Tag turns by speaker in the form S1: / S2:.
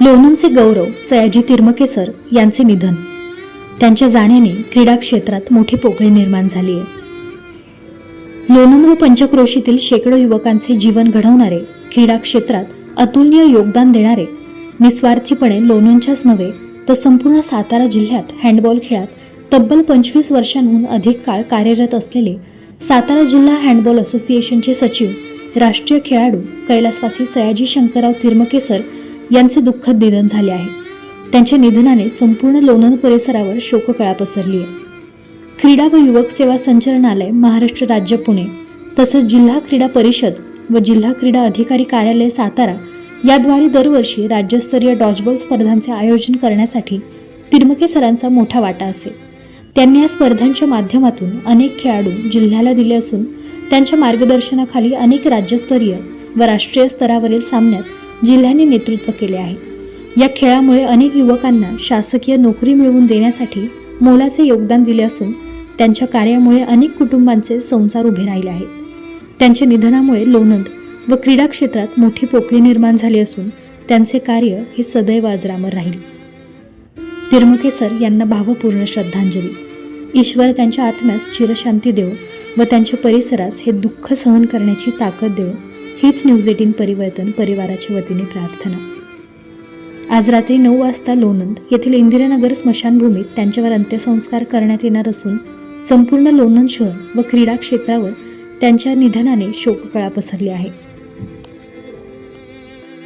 S1: लोणंदचे गौरव सयाजी तिर्मकेसर यांचे निधन. त्यांच्या जाण्याने क्रीडा क्षेत्रात मोठी पोकळी निर्माण झाली आहे. लोणंद व पंचक्रोशीतील शेकडो युवकांचे जीवन घडवणारे क्रीडा क्षेत्रात अतुलनीय योगदान देणारे निस्वार्थीपणे लोणंदच्याच नव्हे तर संपूर्ण सातारा जिल्ह्यात हँडबॉल खेळात तब्बल पंचवीस वर्षांहून अधिक काळ कार्यरत असलेले सातारा जिल्हा हँडबॉल असोसिएशनचे सचिव राष्ट्रीय खेळाडू कैलासवासी सयाजी शंकरराव तिर्मकेसर यांचे दुःखद निधन झाले आहे. त्यांच्या निधनाने संपूर्ण लोणंद परिसरावर शोककळा पसरली आहे क्रीडा व युवक सेवा संचालनालय महाराष्ट्र राज्य पुणे तसंच जिल्हा क्रीडा परिषद व जिल्हा क्रीडा अधिकारी कार्यालय सातारा याद्वारे दरवर्षी राज्यस्तरीय डॉजबॉल स्पर्धांचे आयोजन करण्यासाठी तिर्मके सरांचा मोठा वाटा असे. त्यांनी या स्पर्धांच्या माध्यमातून अनेक खेळाडू जिल्ह्याला दिले असून त्यांच्या मार्गदर्शनाखाली अनेक राज्यस्तरीय व राष्ट्रीय स्तरावरील सामन्यात जिल्ह्याने नेतृत्व केले आहे. या खेळामुळे अनेक युवकांना शासकीय नोकरी मिळवून देण्यासाठी मोलाचे योगदान दिले असून त्यांच्या कार्यामुळे अनेक कुटुंबांचे संसार उभे राहिले आहेत. त्यांच्या निधनामुळे लोणंद व क्रीडा क्षेत्रात मोठी पोकळी निर्माण झाली असून त्यांचे कार्य हे सदैव अजरामर राहील. तिरमुखे सर यांना भावपूर्ण श्रद्धांजली. ईश्वर त्यांच्या आत्म्यास चिरशांती देव व त्यांच्या परिसरास हे दुःख सहन करण्याची ताकद देव. हीच न्यूज एटीन परिवर्तन परिवाराच्या वतीने प्रार्थना. आज रात्री नऊ वाजता लोणंद येथील इंदिरानगर स्मशानभूमीत त्यांच्यावर अंत्यसंस्कार करण्यात येणार असून संपूर्ण लोणंद शहर व क्रीडा क्षेत्रावर त्यांच्या निधनाने शोककळा पसरली आहे.